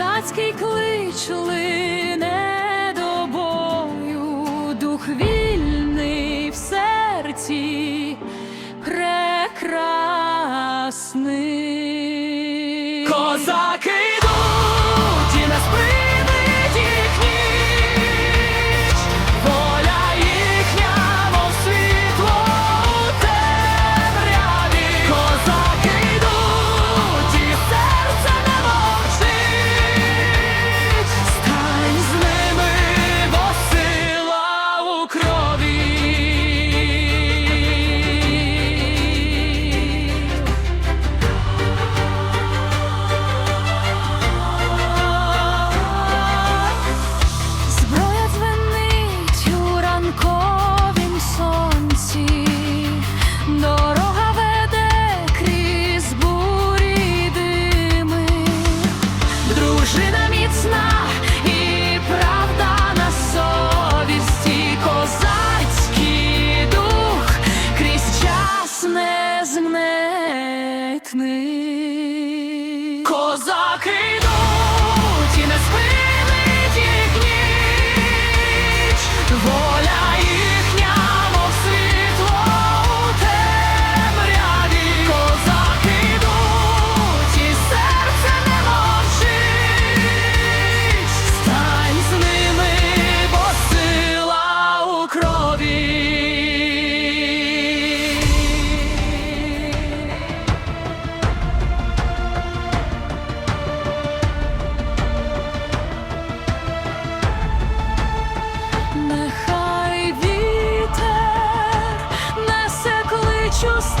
козацький клич лине до бою, дух вільний в серці прекрасний. Козаки! Козаки. just